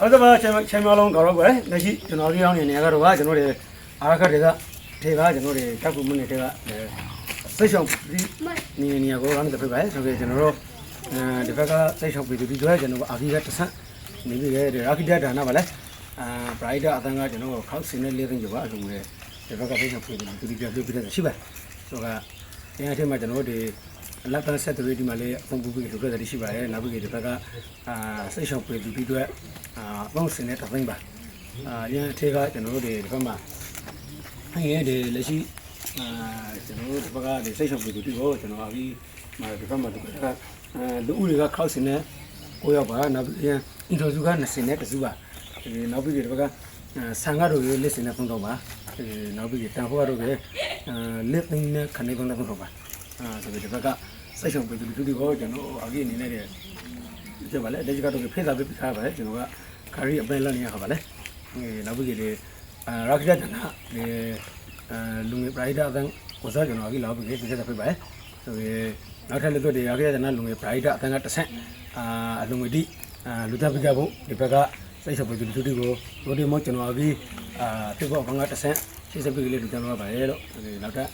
အဲ့ဒါပါချိန်ချိန်မလုံးကတော့ပဲလက်ရှိကျွန်တော်တို့ရောက်နေနေကတော့ကကျွန်တော်တို့အာရခတွေကထေကကျွန်တော်တို့တောက်ကူမနေတွေကစိတ်ဆောင်ပြီးနေနေကိုရမ်းတဲ့ဖြစ်ပါဆိုတော့ကျွန်တော်တို့အဲဒီဘက်ကစိတ်ဆောင်ပြီးဒီတော့ကျွန်တော်အာဂီကတဆန်နေပြီးရဲ့ရာခိတဒါနာပါလေအာပရိုက်တာအတန်းကကျွန်တော်ခောက်စင်းနဲ့လေးသိန်းကျော်ပါအလုံးနဲ့ဒီဘက်ကစိတ်ဆောင်ပြီးဒီဒီပြပြပြရှိပါဆိုတော့တရားထဲမှာကျွန်တော်တို့ဒီ လက်တန်းဆက်တွေဒီမှာလေးအပုံပူပြီးလုပ်ခဲ့တဲ့ရှိပါတယ်နောက်ပြီးဒီဘက်ကအာစိတ်ဆောင်ပြီးဒီတော့အာပေါင်းစင်းနဲ့တသိန်းပါအာရန်အထေကကျွန်တော်တို့ဒီဘက်မှာဟင်းရဲ့ဒီလက်ရှိအာကျွန်တော်တို့ဒီဘက်ကဒီစိတ်ဆောင်ပြည်သူတွေကိုကျွန်တော်အပြီးမှာဒီဘက်မှာဒီဘက်ကအဲလူဦးတွေကခောက်စင်နဲ့ကိုရောက်ပါနောက်ပြီးရင်အင်တာဗျူးက20နဲ့တစုပါဒီနောက်ပြီးဒီဘက်ကဆန်ကားတို့ရဲ့လက်စင်နဲ့သုံးတော့ပါဒီနောက်ပြီးတန်ဖိုးတို့ရဲ့အဲလက်သိန်းနဲ့ခနေသုံးတော့ပါ အာဆိုပြီးဒီဘက်ကစိတ်ဆောင်ပြည်သူတွေကိုကျွန်တော်အပြီးအနေနဲ့ကျပါလေလက်ရှိကတော့ဖေးစာပေးထားပါလေကျွန်တော်ကခရီးအပန်းလက်နေရပါလေနောက်ပြီးဒီအာရာခရတနာဒီအဲလူငယ်ပရိုက်တာအတန်းကိုစားကျွန်တော်ကြီးလောက်ပြီးပြည့်တဲ့ဖိတ်ပါလေဆိုရင်နောက်ထပ်လည်းတို့တွေရခဲ့တဲ့နာလူငယ်ပရိုက်တာအတန်းကတစ်ဆင့်အာအလူငယ်ဒီအာလူသားပြကြဖို့ဒီဘက်ကစိတ်ဆော်ပြီးလူတီကိုတို့ဒီမောကျွန်တော်ကြီးအာပြဖို့ဘင်္ဂတစ်ဆင့်ရှေ့စပ်ပြီးလေးလူသားပါပါရဲ့လို့နောက်ထပ်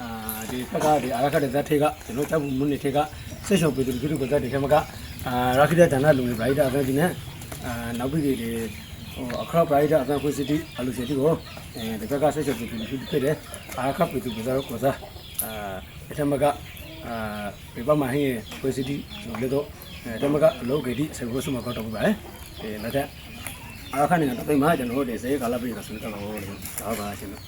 အာဒီဘက်ကဒီအာရခတဲ့ဇတ်ထေကကျွန်တော်ကြောက်မှုမွန်းနေထေကစိတ်ဆော်ပြီးလူတီကိုဇတ်တွေထဲမှာကအာရခိတဲ့ဒါနလူငယ်ပရိုက်တာအတန်းဒီနဲ့အာနောက်ပြီးဒီဟိုအခရောက်ပရိုက်တာအတန်းခွေစီတီအလူစီတီကိုအဲဒီဘက်ကစိတ်ဆော်ပြီးလူတီဖြစ်တယ်အားခပ်ပြီးသူကစားတော့ကိုစားအာအထမကအာပြပမဟင်းဝေစီတီလေတော့အထမကအလုပ်ကြီးဆေဘုဆုမကတော့ပါပဲအဲနောက်တဲ့အားခနဲ့တော့တိတ်မှကျွန်တော်တို့ဒီစေကာလပြည့်ကဆွေးကတော့ဒါပါကျွန်တော်